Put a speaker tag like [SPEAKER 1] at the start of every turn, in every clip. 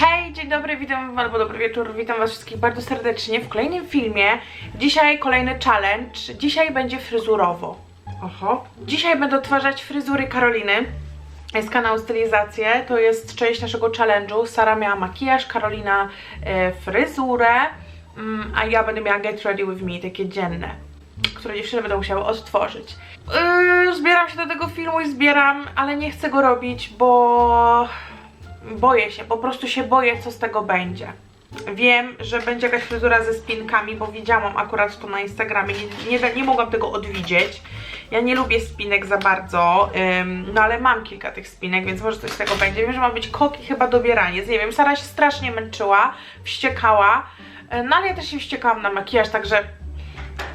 [SPEAKER 1] Hej, dzień dobry, witam albo dobry wieczór, witam was wszystkich bardzo serdecznie w kolejnym filmie. Dzisiaj kolejny challenge, dzisiaj będzie fryzurowo. Oho. Dzisiaj będę odtwarzać fryzury Karoliny. Jest kanał Stylizacje, to jest część naszego challenge'u. Sara miała makijaż, Karolina e, fryzurę, mm, a ja będę miała Get Ready With Me, takie dzienne, które dziewczyny będą musiały odtworzyć. Yy, zbieram się do tego filmu i zbieram, ale nie chcę go robić, bo boję się, po prostu się boję, co z tego będzie. Wiem, że będzie jakaś fryzura ze spinkami, bo widziałam akurat to na Instagramie, nie, nie, nie mogłam tego odwidzieć. Ja nie lubię spinek za bardzo, ym, no ale mam kilka tych spinek, więc może coś z tego będzie. Wiem, że ma być koki chyba dobieraniec, nie wiem, Sara się strasznie męczyła, wściekała, y, no ale ja też się wściekałam na makijaż, także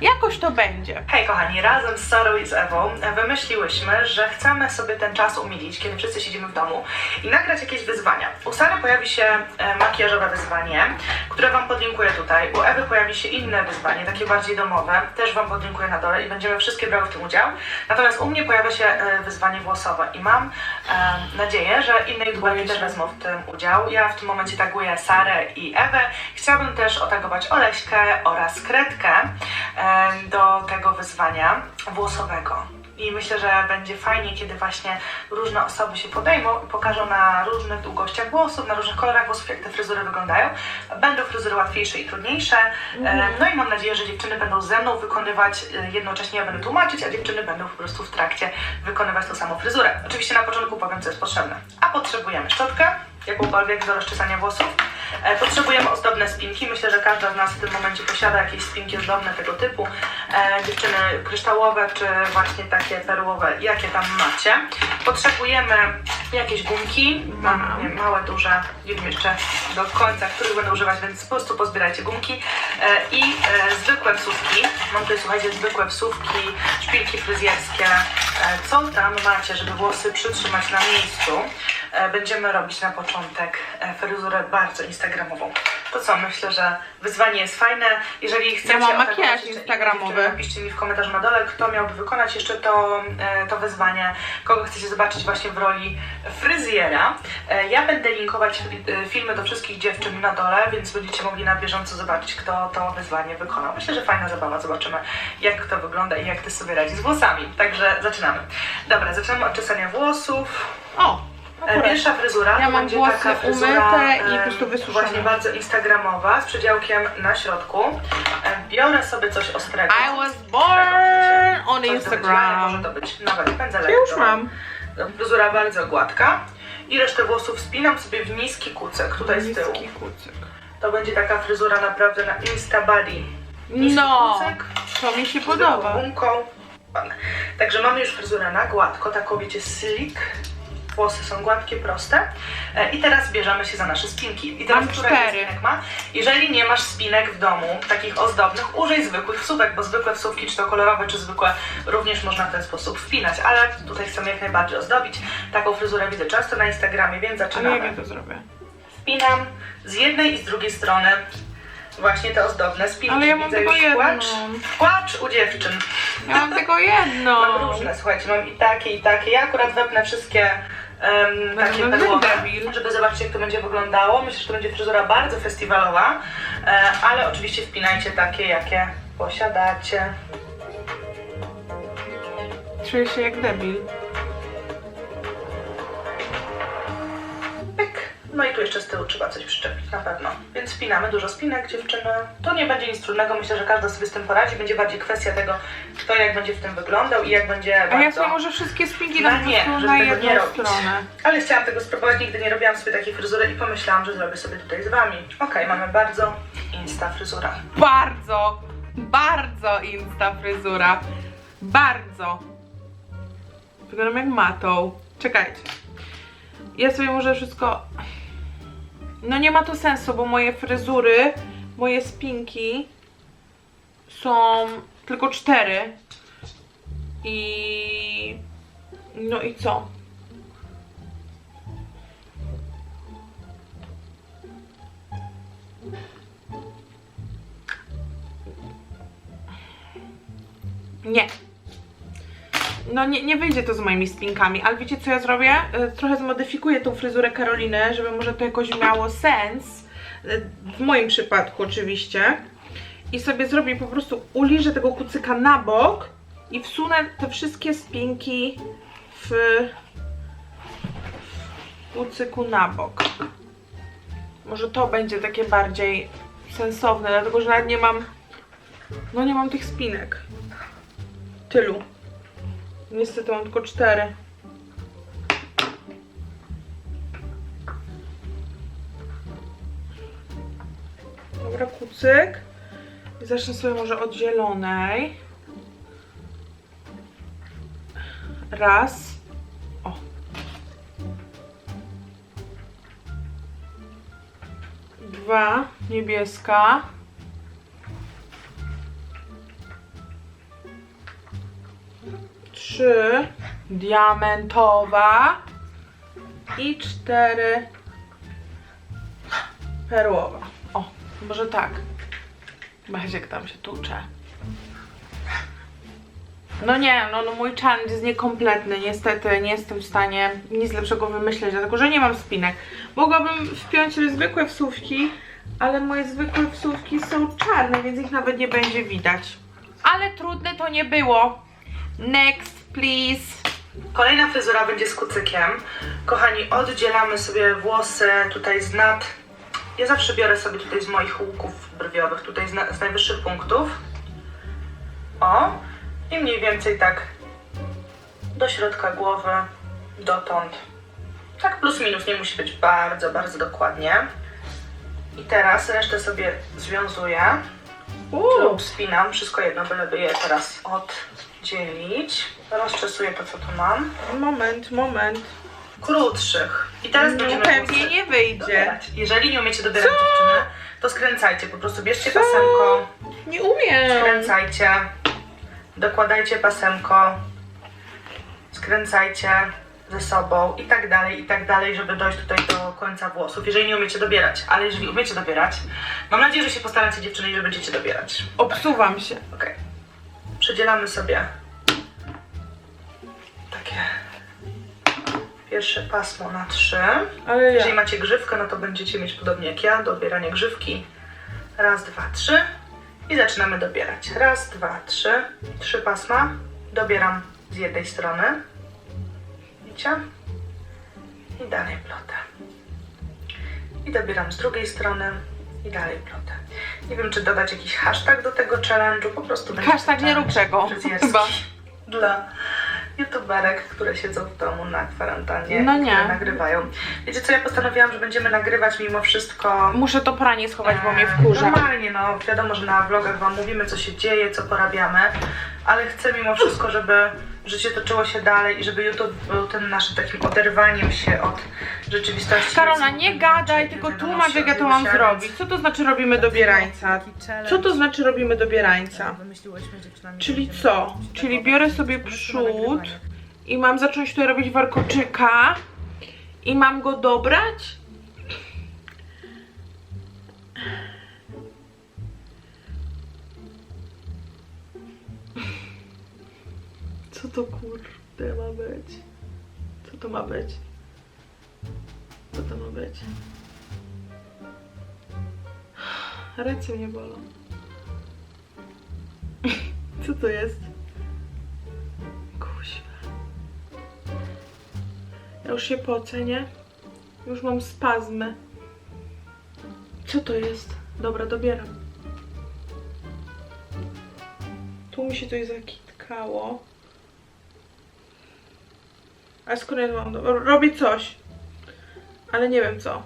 [SPEAKER 1] jakoś to będzie.
[SPEAKER 2] Hej kochani, razem z Sarą i z Ewą wymyśliłyśmy, że chcemy sobie ten czas umilić, kiedy wszyscy siedzimy w domu i nagrać jakieś wyzwania. U Sary pojawi się e, makijażowe wyzwanie, które Wam podlinkuję tutaj. U Ewy pojawi się inne wyzwanie, takie bardziej domowe, też Wam podlinkuję na dole i będziemy wszystkie brały w tym udział. Natomiast u mnie pojawia się e, wyzwanie włosowe i mam e, nadzieję, że inne youtuberki też wezmą w tym udział. Ja w tym momencie taguję Sarę i Ewę. Chciałabym też otagować Oleśkę oraz Kretkę e, do tego wyzwania włosowego. I myślę, że będzie fajnie, kiedy właśnie różne osoby się podejmą i pokażą na różnych długościach włosów, na różnych kolorach włosów, jak te fryzury wyglądają. Będą fryzury łatwiejsze i trudniejsze. E, No i mam nadzieję, że dziewczyny będą ze mną wykonywać, e, jednocześnie ja będę tłumaczyć, a dziewczyny będą po prostu w trakcie wykonywać tą samą fryzurę. Oczywiście na początku powiem, co jest potrzebne. A potrzebujemy szczotkę, jakąkolwiek do rozczesania włosów. E, Potrzebujemy ozdobne spinki. Myślę, że każda z nas w tym momencie posiada jakieś spinki ozdobne tego typu. E, dziewczyny kryształowe czy właśnie takie perłowe, jakie tam macie. Potrzebujemy jakieś gumki. Mam nie, małe, duże. Nie wiem jeszcze do końca, których będę używać, więc po prostu pozbierajcie gumki. E, I zwykłe wsówki. Mam tutaj, słuchajcie, zwykłe wsówki, szpilki fryzjerskie. Co tam macie, żeby włosy przytrzymać na miejscu? Będziemy robić na początek e, fryzurę bardzo instagramową. To co, myślę, że wyzwanie jest fajne. Jeżeli chcecie...
[SPEAKER 1] mam
[SPEAKER 2] otagować
[SPEAKER 1] makijaż instagramowy.
[SPEAKER 2] Napiszcie mi w komentarzu na dole, kto miałby wykonać jeszcze to, e, to wyzwanie, kogo chcecie zobaczyć właśnie w roli fryzjera. E, Ja będę linkować filmy do wszystkich dziewczyn na dole, więc będziecie mogli na bieżąco zobaczyć, kto to wyzwanie wykonał. Myślę, że fajna zabawa. Zobaczymy, jak to wygląda i jak ty sobie radzi z włosami. Także zaczynamy. Dobra, zaczynamy od czesania włosów.
[SPEAKER 1] O.
[SPEAKER 2] Pierwsza fryzura
[SPEAKER 1] Ja
[SPEAKER 2] to
[SPEAKER 1] mam
[SPEAKER 2] będzie
[SPEAKER 1] włosy
[SPEAKER 2] taka fryzura
[SPEAKER 1] umyte i
[SPEAKER 2] e,
[SPEAKER 1] po prostu wysuszone.
[SPEAKER 2] Właśnie bardzo instagramowa, z przedziałkiem na środku. E, Biorę sobie coś ostrego.
[SPEAKER 1] I was born on
[SPEAKER 2] wyciągania, Może
[SPEAKER 1] Instagram.
[SPEAKER 2] to być nawet pędzelek.
[SPEAKER 1] Już
[SPEAKER 2] do-
[SPEAKER 1] mam.
[SPEAKER 2] Fryzura bardzo gładka. I resztę włosów spinam sobie w niski kucek tutaj z tyłu.
[SPEAKER 1] Niski kucyk.
[SPEAKER 2] To będzie taka fryzura naprawdę na insta body. Niski
[SPEAKER 1] No,
[SPEAKER 2] kucek,
[SPEAKER 1] to mi się podoba.
[SPEAKER 2] gumką. Także mamy już fryzurę na gładko, taką wiecie slick. Włosy są gładkie, proste. E, I teraz bierzemy się za nasze spinki. I teraz
[SPEAKER 1] Mam cztery.
[SPEAKER 2] spinek ma? Jeżeli nie masz spinek w domu, takich ozdobnych, użyj zwykłych wsówek, bo zwykłe wsówki, czy to kolorowe, czy zwykłe, również można w ten sposób wpinać. Ale tutaj chcemy jak najbardziej ozdobić. Taką fryzurę widzę często na Instagramie, więc
[SPEAKER 1] Ale
[SPEAKER 2] zaczynamy.
[SPEAKER 1] jak ja to zrobię?
[SPEAKER 2] Wpinam z jednej i z drugiej strony właśnie te ozdobne spinki.
[SPEAKER 1] Ale ja mam
[SPEAKER 2] Widzę
[SPEAKER 1] tylko
[SPEAKER 2] już
[SPEAKER 1] jedną.
[SPEAKER 2] płacz. Płacz u dziewczyn.
[SPEAKER 1] Ja mam tylko jedno.
[SPEAKER 2] Mam różne, słuchajcie, mam i takie, i takie. Ja akurat wepnę wszystkie takie
[SPEAKER 1] Będę
[SPEAKER 2] perłowe,
[SPEAKER 1] debil.
[SPEAKER 2] żeby zobaczyć jak to będzie wyglądało. Myślę, że to będzie fryzura bardzo festiwalowa, e, ale oczywiście wpinajcie takie, jakie posiadacie.
[SPEAKER 1] Czuję się jak debil.
[SPEAKER 2] No i tu jeszcze z tyłu trzeba coś przyczepić, na pewno. Więc wpinamy dużo spinek, dziewczyny. To nie będzie nic trudnego, myślę, że każda sobie z tym poradzi. Będzie bardziej kwestia tego, kto jak będzie w tym wyglądał i jak będzie
[SPEAKER 1] A
[SPEAKER 2] bardzo...
[SPEAKER 1] ja sobie może wszystkie spinki
[SPEAKER 2] No
[SPEAKER 1] dam po
[SPEAKER 2] nie, żeby
[SPEAKER 1] na
[SPEAKER 2] nie
[SPEAKER 1] jedną
[SPEAKER 2] robić.
[SPEAKER 1] stronę.
[SPEAKER 2] Ale chciałam tego spróbować, nigdy nie robiłam sobie takiej fryzury i pomyślałam, że zrobię sobie tutaj z wami. Okej, mamy bardzo insta fryzura.
[SPEAKER 1] Bardzo, bardzo insta fryzura. Bardzo. Wyglądam jak matą. Czekajcie. Ja sobie może wszystko... No nie ma to sensu, bo moje fryzury, moje spinki są tylko cztery. I... No i co? Nie. No nie, nie wyjdzie to z moimi spinkami, ale wiecie co ja zrobię? Y, Trochę zmodyfikuję tą fryzurę Karoliny, żeby może to jakoś miało sens. Y, W moim przypadku oczywiście. I sobie zrobię po prostu, uliżę tego kucyka na bok i wsunę te wszystkie spinki w kucyku na bok. Może to będzie takie bardziej sensowne, dlatego że nawet nie mam, no nie mam tych spinek. Tylu. Niestety mam tylko cztery. Dobra, kucyk. I zacznę sobie może od zielonej. Raz. O. Dwa. Niebieska. Trzy. Diamentowa. I cztery. Perłowa. O, może tak. Maziek tam się tucze. No nie, no, no mój challenge jest niekompletny. Niestety nie jestem w stanie nic lepszego wymyśleć, dlatego że nie mam spinek. Mogłabym wpiąć zwykłe wsówki, ale moje zwykłe wsówki są czarne, więc ich nawet nie będzie widać. Ale trudne to nie było. Next, please.
[SPEAKER 2] Kolejna fryzura będzie z kucykiem. Kochani, oddzielamy sobie włosy tutaj z nad. Ja zawsze biorę sobie tutaj z moich łuków brwiowych, tutaj z, na, z najwyższych punktów. O, i mniej więcej tak do środka głowy, dotąd. Tak plus minus, nie musi być bardzo, bardzo dokładnie. I teraz resztę sobie związuję lub spinam, wszystko jedno, byleby je teraz oddzielić. Rozczesuję to, co tu mam.
[SPEAKER 1] Moment, moment.
[SPEAKER 2] Krótszych. I teraz
[SPEAKER 1] No
[SPEAKER 2] będziemy
[SPEAKER 1] pewnie
[SPEAKER 2] włosy
[SPEAKER 1] nie wyjdzie.
[SPEAKER 2] dobierać. Jeżeli nie umiecie dobierać dziewczyny, to skręcajcie, po prostu bierzcie pasemko,
[SPEAKER 1] Nie umiem.
[SPEAKER 2] skręcajcie, dokładajcie pasemko, skręcajcie ze sobą i tak dalej, i tak dalej, żeby dojść tutaj do końca włosów, jeżeli nie umiecie dobierać. Ale jeżeli umiecie dobierać, mam nadzieję, że się postaracie dziewczyny i że będziecie dobierać.
[SPEAKER 1] Obsuwam się.
[SPEAKER 2] Ok. Przedzielamy sobie pierwsze pasmo na trzy.
[SPEAKER 1] Ale
[SPEAKER 2] Jeżeli
[SPEAKER 1] ja.
[SPEAKER 2] macie grzywkę, no to będziecie mieć podobnie jak ja, dobieranie grzywki. Raz, dwa, trzy. I zaczynamy dobierać. Raz, dwa, trzy. Trzy pasma. Dobieram z jednej strony. Widzicie? I dalej plotę. I dobieram z drugiej strony. I dalej plotę. Nie wiem, czy dodać jakiś hashtag do tego challenge'u. Po prostu będzie
[SPEAKER 1] Hashtag nie rób
[SPEAKER 2] fryzjerski
[SPEAKER 1] chyba.
[SPEAKER 2] Dla youtuberek, które siedzą w domu na kwarantannie
[SPEAKER 1] No
[SPEAKER 2] i
[SPEAKER 1] nie.
[SPEAKER 2] które nagrywają. Wiecie co, ja postanowiłam, że będziemy nagrywać mimo wszystko
[SPEAKER 1] Muszę to pranie schować, bo mnie
[SPEAKER 2] e,
[SPEAKER 1] wkurza.
[SPEAKER 2] Normalnie, no wiadomo, że na vlogach wam mówimy co się dzieje, co porabiamy, ale chcę mimo wszystko, żeby życie toczyło się dalej i żeby YouTube był tym naszym takim oderwaniem się od rzeczywistości.
[SPEAKER 1] Karola,
[SPEAKER 2] Więc
[SPEAKER 1] nie gadaj, tylko tłumacz, jak ja to mam zrobić. Co to znaczy robimy dobierańca? Co to znaczy robimy dobierańca? Czyli co? Czyli biorę sobie przód i mam zacząć tutaj robić warkoczyka i mam go dobrać? Co to kurde ma być? Co to ma być? Co to ma być? Ręce mnie bolą. Co to jest? Kuźwa. Ja już się pocę, nie? Już mam spazmy. Co to jest? Dobra, dobieram. Tu mi się coś zakitkało. A skoro ja mam... Robię coś. Ale nie wiem co.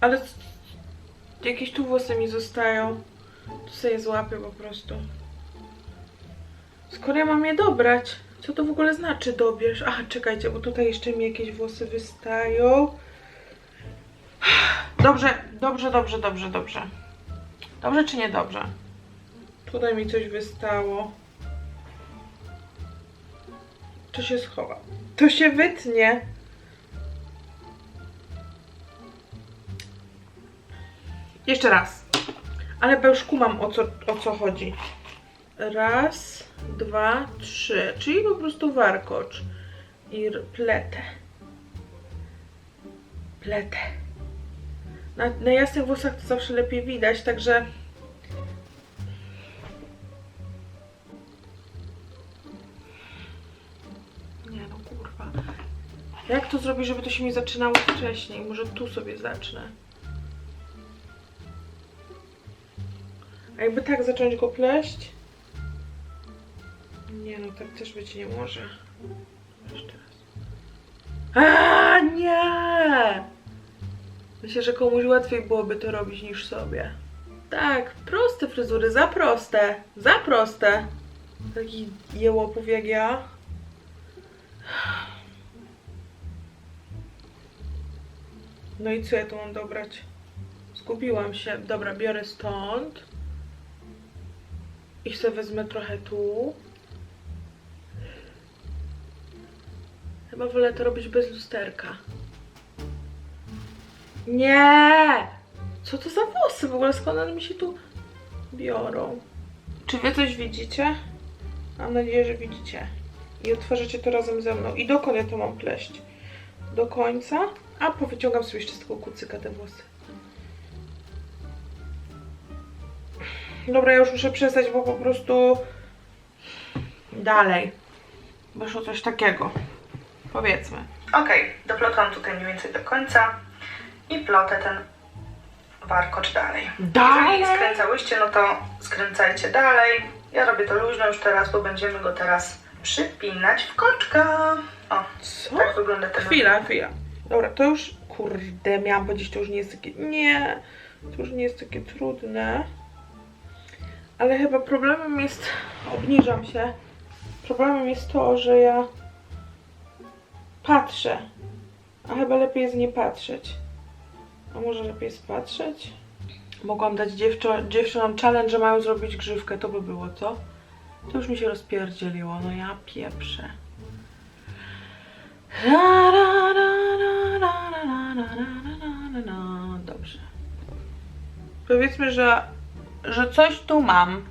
[SPEAKER 1] Ale... Jakieś tu włosy mi zostają. Tu sobie złapię po prostu. Skoro ja mam je dobrać? Co to w ogóle znaczy dobierz? Aha, czekajcie, bo tutaj jeszcze mi jakieś włosy wystają. Dobrze, dobrze, dobrze, dobrze, dobrze. Dobrze czy niedobrze? Tutaj mi coś wystało. To się schowa. To się wytnie. Jeszcze raz. Ale już kumam o co, o co chodzi. raz, dwa, trzy. Czyli po prostu warkocz. I pletę. Pletę. Na, na jasnych włosach to zawsze lepiej widać, także... Jak to zrobić, żeby to się mi zaczynało wcześniej? Może tu sobie zacznę. A jakby tak zacząć go pleść? Nie no, tak też być nie może. Jeszcze raz. A nie! Myślę, że komuś łatwiej byłoby to robić niż sobie. Tak, proste fryzury, za proste, za proste. Takich jełopów jak ja. No i co ja tu mam dobrać? Zgubiłam się. Dobra, biorę stąd. I sobie wezmę trochę tu. Chyba wolę to robić bez lusterka. Nie! Co to za włosy w ogóle? Skąd one mi się tu biorą? Czy wy coś widzicie? Mam nadzieję, że widzicie. I otworzycie to razem ze mną. I dokąd ja to mam pleść? Do końca? A powyciągam sobie jeszcze z tego kucyka te włosy. Dobra, ja już muszę przestać, bo po prostu dalej. Wyszło coś takiego. Powiedzmy.
[SPEAKER 2] Okej, doplotłam tutaj mniej więcej do końca i plotę ten warkocz dalej.
[SPEAKER 1] Dalej?
[SPEAKER 2] Jeżeli skręcałyście, no to skręcajcie dalej. Ja robię to luźno już teraz, bo będziemy go teraz przypinać w koczka. O,
[SPEAKER 1] Co?
[SPEAKER 2] tak wygląda ten
[SPEAKER 1] Chwila, chwila. Dobra, to już, kurde, miałam powiedzieć, to już nie jest takie, nie, to już nie jest takie trudne. Ale chyba problemem jest, obniżam się, problemem jest to, że ja patrzę, a chyba lepiej jest nie patrzeć. A może lepiej jest patrzeć? Mogłam dać dziewczą, dziewczynom challenge, że mają zrobić grzywkę, to by było, co? To już mi się rozpierdzieliło, no ja pieprzę. La, la, la, la, Dobrze. Powiedzmy, że, że coś tu mam.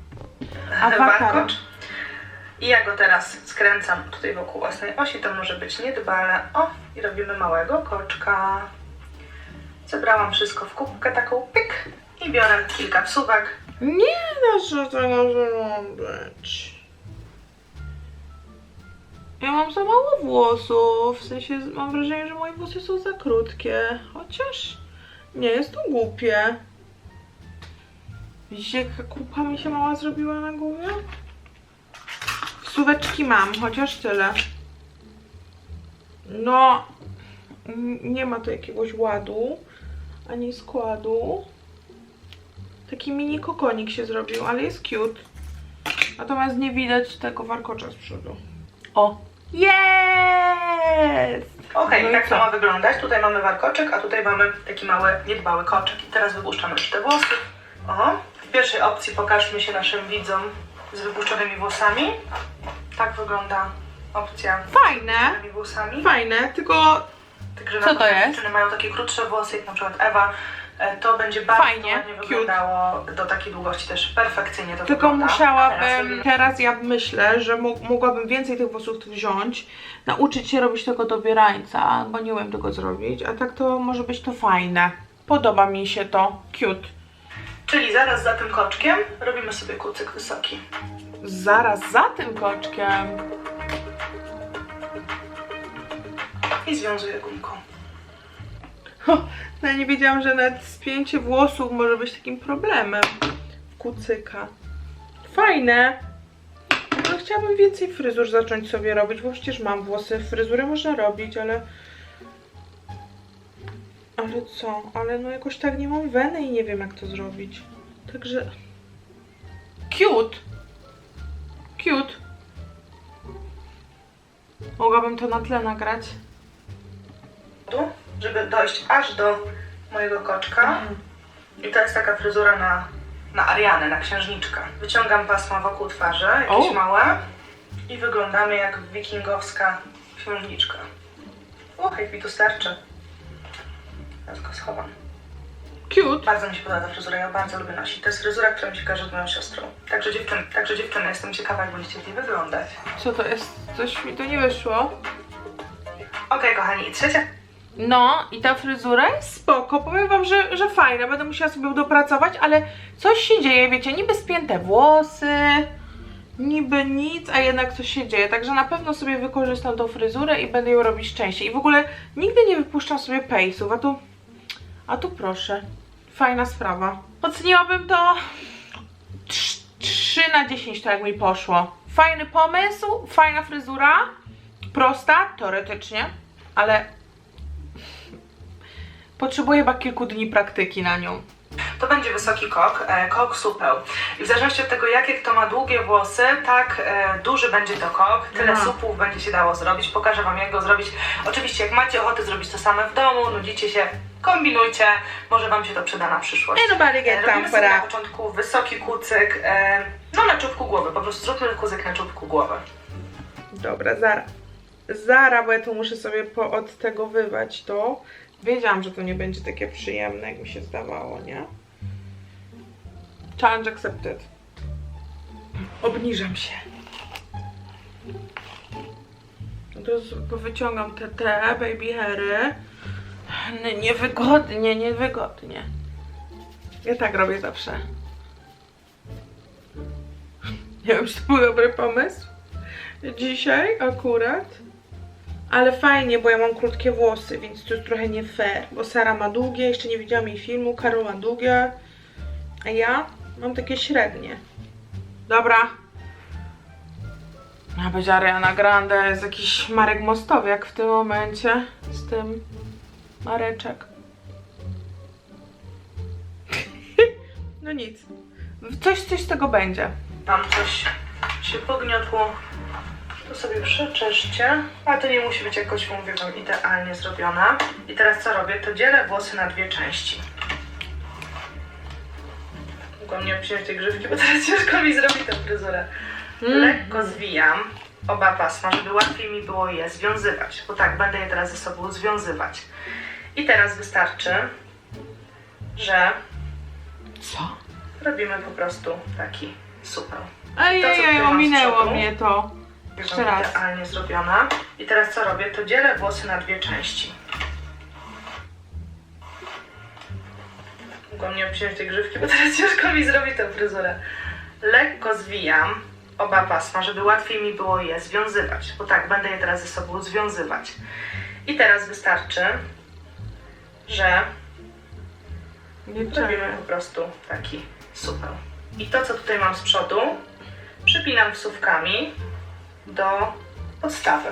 [SPEAKER 1] Awakaro.
[SPEAKER 2] warkocz. I ja go teraz skręcam tutaj wokół własnej osi, to może być niedbale. O, i robimy małego koczka. Zebrałam wszystko w kubkę taką pyk i biorę kilka wsuwek.
[SPEAKER 1] Nie da się tego zrobić. Ja mam za mało włosów. W sensie mam wrażenie, że moje włosy są za krótkie. Chociaż nie jest to głupie. Widzicie, jaka kupa mi się mała zrobiła na głowie? Wsuweczki mam, chociaż tyle. No, nie ma tu jakiegoś ładu, ani składu. Taki mini kokonik się zrobił, ale jest cute. Natomiast nie widać tego warkocza z przodu. O! Jest!
[SPEAKER 2] Okej,
[SPEAKER 1] No i
[SPEAKER 2] tak
[SPEAKER 1] co?
[SPEAKER 2] to ma wyglądać. Tutaj mamy warkoczek, a tutaj mamy taki mały, niedbały koczek. I teraz wypuszczamy już te włosy. O, w pierwszej opcji pokażmy się naszym widzom z wypuszczonymi włosami. Tak wygląda opcja z
[SPEAKER 1] Fajne,
[SPEAKER 2] wypuszczonymi włosami.
[SPEAKER 1] fajne, tylko
[SPEAKER 2] Także
[SPEAKER 1] Co
[SPEAKER 2] na
[SPEAKER 1] to jest?
[SPEAKER 2] dziewczyny mają takie krótsze włosy, jak na przykład Ewa, to będzie bardzo
[SPEAKER 1] Fajnie,
[SPEAKER 2] ładnie
[SPEAKER 1] cute.
[SPEAKER 2] wyglądało do takiej długości też perfekcyjnie to
[SPEAKER 1] Tylko
[SPEAKER 2] wygląda.
[SPEAKER 1] Musiałabym, teraz ja myślę, że mo- mogłabym więcej tych włosów wziąć, nauczyć się robić tego dobierańca, bo nie umiem tego zrobić, a tak to może być to fajne. Podoba mi się to, cute.
[SPEAKER 2] Czyli zaraz za tym koczkiem robimy sobie kucyk wysoki.
[SPEAKER 1] Zaraz za tym koczkiem.
[SPEAKER 2] I związuję gumką.
[SPEAKER 1] No nie wiedziałam, że nawet spięcie włosów może być takim problemem. Kucyka. Fajne. No, chciałabym więcej fryzur zacząć sobie robić, bo przecież mam włosy. Fryzury można robić, ale... Ale co? Ale no jakoś tak nie mam weny i nie wiem jak to zrobić. Także... Cute. Cute. Mogłabym to na tle nagrać.
[SPEAKER 2] Tu, żeby dojść aż do mojego koczka. I to jest taka fryzura na, na Arianę, na księżniczkę. Wyciągam pasma wokół twarzy, jakieś
[SPEAKER 1] O.
[SPEAKER 2] małe. I wyglądamy jak wikingowska księżniczka. Och, jak mi tu starczy. Teraz go schowam.
[SPEAKER 1] Cute.
[SPEAKER 2] Bardzo mi się podoba ta fryzura, ja bardzo lubię nosić. To jest fryzura, która mi się kojarzy z moją siostrą. Także dziewczyny, także dziewczyny, jestem ciekawa, jak będziecie w niej wyglądać.
[SPEAKER 1] Co to jest? Coś mi to nie wyszło.
[SPEAKER 2] Okej, kochani, i trzecia
[SPEAKER 1] No i ta fryzura spoko. Powiem wam, że, że fajna. Będę musiała sobie dopracować, ale coś się dzieje, wiecie, niby spięte włosy, niby nic, a jednak coś się dzieje. Także na pewno sobie wykorzystam tą fryzurę i będę ją robić częściej. I w ogóle nigdy nie wypuszczam sobie pejsów, a tu, a tu proszę. Fajna sprawa. Oceniłabym to 3 na 10, tak jak mi poszło. Fajny pomysł, fajna fryzura, prosta, teoretycznie, ale Potrzebuję chyba kilku dni praktyki na nią.
[SPEAKER 2] To będzie wysoki kok, e, kok supeł. I w zależności od tego, jakie kto ma długie włosy, tak e, duży będzie to kok, tyle
[SPEAKER 1] Aha.
[SPEAKER 2] supów będzie się dało zrobić. Pokażę Wam, jak go zrobić. Oczywiście, jak macie ochotę zrobić to same w domu, nudzicie się, kombinujcie, może Wam się to przyda na przyszłość.
[SPEAKER 1] Nobody
[SPEAKER 2] E,
[SPEAKER 1] get
[SPEAKER 2] Robimy sobie na początku wysoki kucyk, e, no na czubku głowy, po prostu zróbmy kucyk na czubku głowy.
[SPEAKER 1] Dobra, Zara. Zara, bo ja tu muszę sobie poodtegowywać to. Wiedziałam, że to nie będzie takie przyjemne, jak mi się zdawało, nie? Challenge accepted. Obniżam się. Od razu powyciągam te, te baby hairy. Niewygodnie, niewygodnie. Ja tak robię zawsze. Nie wiem, czy to był dobry pomysł. Dzisiaj akurat. Ale fajnie, bo ja mam krótkie włosy, więc to jest trochę nie fair. Bo Sara ma długie, jeszcze nie widziałam jej filmu, Karol ma długie. A ja mam takie średnie. Dobra. Ma być Ariana Grande, jest jakiś Marek Mostowiak w tym momencie. Z tym Mareczek. no nic. Coś, coś z tego będzie.
[SPEAKER 2] Mam coś się pogniotło, to sobie przeczeszcie. A to nie musi być jakoś, mówię wam, idealnie zrobione. I teraz co robię? To dzielę włosy na dwie części. Mogłam nie obcinać tej grzywki, bo teraz ciężko mi zrobić tę fryzurę. Lekko zwijam oba pasma, żeby łatwiej mi było je związywać. Bo tak, będę je teraz ze sobą związywać. I teraz wystarczy, że
[SPEAKER 1] Co?
[SPEAKER 2] robimy po prostu taki super.
[SPEAKER 1] Ej,
[SPEAKER 2] To,
[SPEAKER 1] ej, ej, ominęło mnie to. Jeszcze raz.
[SPEAKER 2] Idealnie zrobiona. I teraz co robię? To dzielę włosy na dwie części. Mogłam nie obcinać tej grzywki, bo teraz ciężko mi zrobić tę fryzurę. Lekko zwijam oba pasma, żeby łatwiej mi było je związywać. Bo tak, będę je teraz ze sobą związywać. I teraz wystarczy, że
[SPEAKER 1] Nie
[SPEAKER 2] Zrobimy po prostu taki super. I to, co tutaj mam z przodu, przypinam wsówkami do podstawy.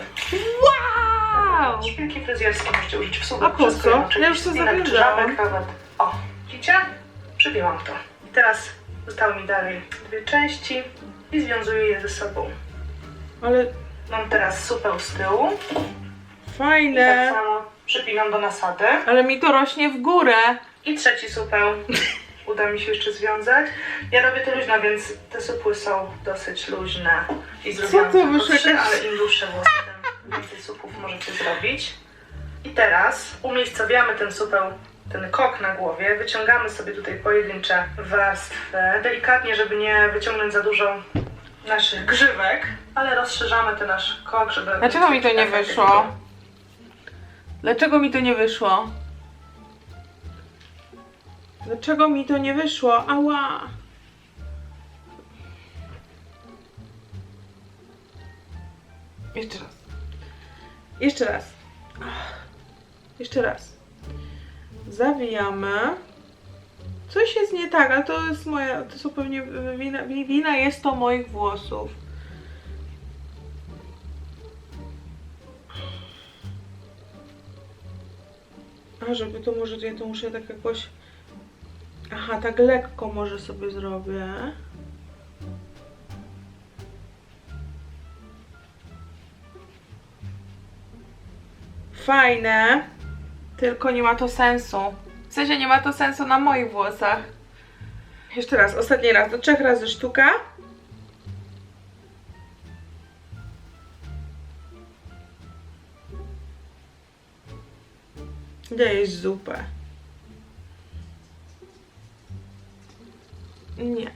[SPEAKER 1] Wow!
[SPEAKER 2] Szpilki fryzjerskie możecie użyć
[SPEAKER 1] A
[SPEAKER 2] wsówek.
[SPEAKER 1] po
[SPEAKER 2] wszystko
[SPEAKER 1] co? Ja już to zawiązałam.
[SPEAKER 2] O, widzicie? Przypięłam to. I teraz zostały mi dalej dwie części i związuję je ze sobą.
[SPEAKER 1] Ale
[SPEAKER 2] Mam teraz supeł z tyłu i tak
[SPEAKER 1] fajne.
[SPEAKER 2] samo przypinam do nasady.
[SPEAKER 1] Ale mi to rośnie w górę.
[SPEAKER 2] I trzeci supeł. Uda mi się jeszcze związać. Ja robię to luźno, więc te supły są dosyć luźne. I zrobiłam
[SPEAKER 1] to
[SPEAKER 2] tylko trzy, ale im dłuższe włosy, tym więcej supów możecie zrobić. I teraz umiejscowiamy ten supeł, ten kok na głowie. Wyciągamy sobie tutaj pojedyncze warstwy. Delikatnie, żeby nie wyciągnąć za dużo naszych grzywek, ale rozszerzamy ten nasz kok, żeby...
[SPEAKER 1] Dlaczego mi to nie wyszło? Dlaczego mi to nie wyszło? Dlaczego mi to nie wyszło? Ała! Jeszcze raz. Jeszcze raz. Jeszcze raz. Zawijamy. Coś jest nie tak, ale to jest moja, to są pewnie wina, wina jest to moich włosów. A, żeby to może, ja to muszę tak jakoś... Aha, tak lekko może sobie zrobię. Fajne, tylko nie ma to sensu. W sensie nie ma to sensu na moich włosach. Jeszcze raz, ostatni raz, do trzech razy sztuka. Gdzie jest zupę? Nie.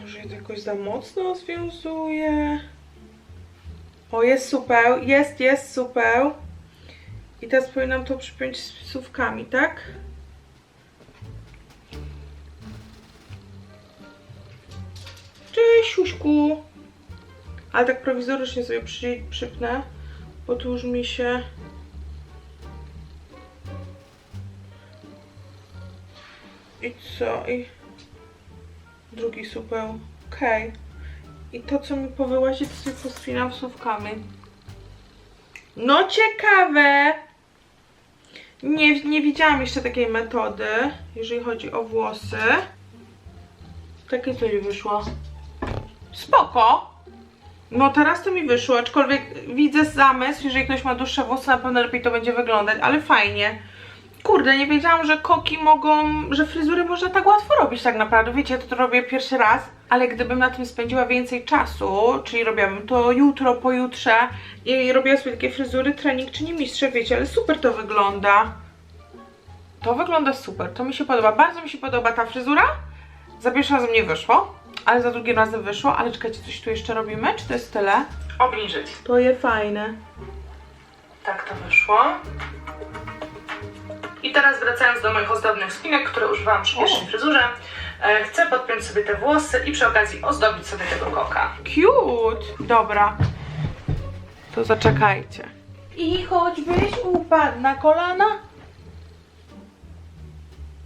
[SPEAKER 1] Może to jakoś za mocno związuję? O, jest super, jest, jest super. I teraz powinnam to przypiąć z słówkami, tak? Cześć, Siuśku. Ale tak prowizorycznie sobie przy, przypnę, bo tu już mi się... co? I drugi supeł. Okej. I to, co mi powyłazi, to sobie pospinam słówkami. No ciekawe! Nie, nie widziałam jeszcze takiej metody, jeżeli chodzi o włosy. Takie coś wyszło. Spoko! No teraz to mi wyszło, aczkolwiek widzę zamysł, jeżeli ktoś ma dłuższe włosy, na pewno lepiej to będzie wyglądać, ale fajnie. Kurde, nie wiedziałam, że koki mogą, że fryzury można tak łatwo robić tak naprawdę. Wiecie, ja to robię pierwszy raz, ale gdybym na tym spędziła więcej czasu, czyli robiłabym to jutro, pojutrze i robiła sobie takie fryzury, trening czy nie mistrze, wiecie, ale super to wygląda. To wygląda super, to mi się podoba. Bardzo mi się podoba ta fryzura. Za pierwszym razem nie wyszło, ale za drugim razem wyszło. Ale czekajcie, coś tu jeszcze robimy? Czy to jest tyle?
[SPEAKER 2] Obniżyć.
[SPEAKER 1] To jest fajne.
[SPEAKER 2] Tak to wyszło. I teraz wracając do moich ozdobnych spinek, które używałam przy pierwszej fryzurze, e, chcę podpiąć sobie te włosy i przy okazji ozdobić sobie tego koka.
[SPEAKER 1] Cute! Dobra. To zaczekajcie. I choćbyś upadł na kolana.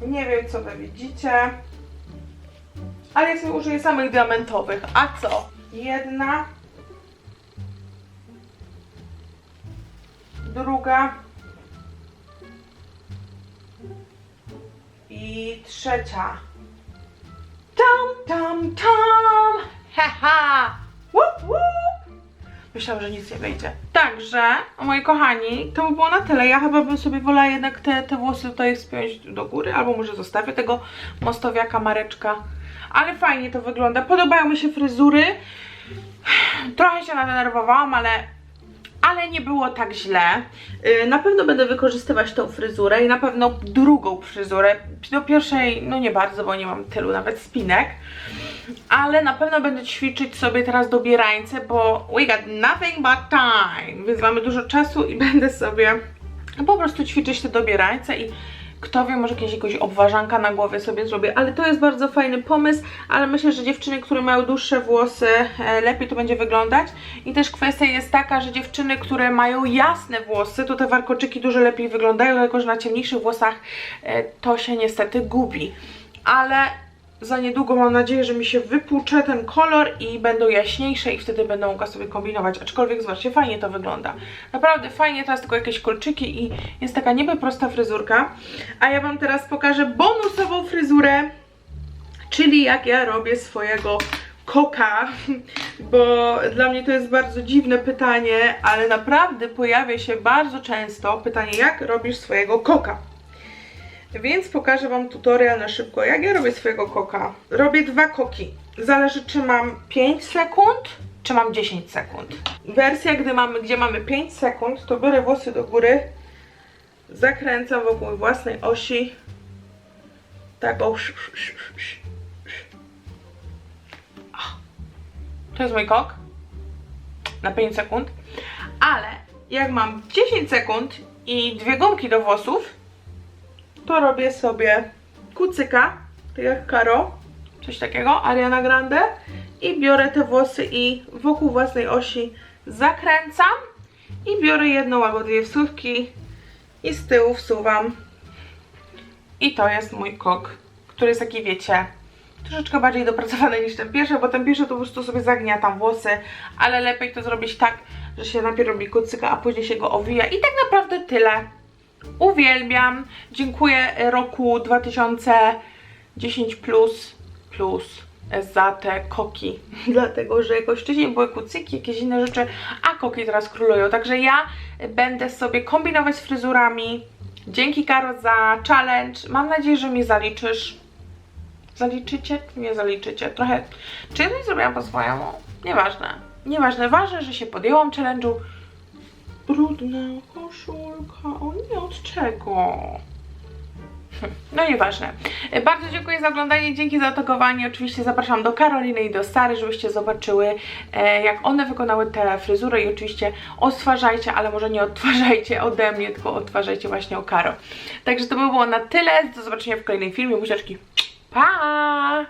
[SPEAKER 1] Nie wiem, co wy widzicie. Ale ja sobie użyję samych diamentowych. A co? Jedna. Druga. I trzecia. Tam, tam, tam! Haha! Łup, łup! Myślałam, że nic nie wyjdzie. Także, moi kochani, to by było na tyle. Ja chyba bym sobie wolała jednak te, te włosy tutaj spiąć do góry, albo może zostawię tego mostowiaka, mareczka. Ale fajnie to wygląda. Podobają mi się fryzury. Trochę się nadenerwowałam, ale ale nie było tak źle. Yy, Na pewno będę wykorzystywać tą fryzurę i na pewno drugą fryzurę. Do pierwszej, no nie bardzo, bo nie mam tylu nawet spinek. Ale na pewno będę ćwiczyć sobie teraz dobierańce, bo we got nothing but time. Więc mamy dużo czasu i będę sobie po prostu ćwiczyć te dobierańce i kto wie, może jakieś, jakiegoś obwarzanka na głowie sobie zrobię, ale to jest bardzo fajny pomysł, ale myślę, że dziewczyny, które mają dłuższe włosy, e, lepiej to będzie wyglądać. I też kwestia jest taka, że dziewczyny, które mają jasne włosy, to te warkoczyki dużo lepiej wyglądają, dlatego że na ciemniejszych włosach e, to się niestety gubi. Ale za niedługo mam nadzieję, że mi się wypłucze ten kolor i będą jaśniejsze i wtedy będę mogła sobie kombinować, aczkolwiek zobaczcie, fajnie to wygląda. Naprawdę fajnie, teraz tylko jakieś kolczyki i jest taka niby prosta fryzurka. A ja Wam teraz pokażę bonusową fryzurę, czyli jak ja robię swojego koka, bo dla mnie to jest bardzo dziwne pytanie, ale naprawdę pojawia się bardzo często pytanie, jak robisz swojego koka. Więc pokażę Wam tutorial na szybko, jak ja robię swojego koka. Robię dwa koki. Zależy, czy mam 5 sekund, czy mam 10 sekund. Wersja, gdy mamy, gdzie mamy 5 sekund, to biorę włosy do góry, zakręcam wokół własnej osi, taką. To jest mój kok na 5 sekund, ale jak mam 10 sekund i dwie gumki do włosów, to robię sobie kucyka, tak jak Karo, coś takiego, Ariana Grande. I biorę te włosy i wokół własnej osi zakręcam. I biorę jedną albo dwie wsówki i z tyłu wsuwam. I to jest mój kok, który jest taki, wiecie, troszeczkę bardziej dopracowany niż ten pierwszy, bo ten pierwszy to po prostu sobie zagniatam włosy, ale lepiej to zrobić tak, że się najpierw robi kucyka, a później się go owija i tak naprawdę tyle. Uwielbiam. Dziękuję roku 2010 plus, plus za te koki. Dlatego, że jakoś wcześniej były kucyki, jakieś inne rzeczy, a koki teraz królują. Także ja będę sobie kombinować z fryzurami. Dzięki Karo za challenge. Mam nadzieję, że mi zaliczysz. Zaliczycie? Nie zaliczycie. Trochę. Czy ja coś zrobiłam po swojemu? Nieważne. Nieważne. Ważne, że się podjęłam challenge'u. Brudna koszulka. O nie, od czego? No nieważne. E, Bardzo dziękuję za oglądanie, dzięki za otagowanie. Oczywiście zapraszam do Karoliny i do Sary, żebyście zobaczyły e, jak one wykonały te fryzury i oczywiście odtwarzajcie, ale może nie odtwarzajcie ode mnie, tylko odtwarzajcie właśnie o Karo. Także to by było na tyle. Do zobaczenia w kolejnym filmie. Buziaczki. Pa!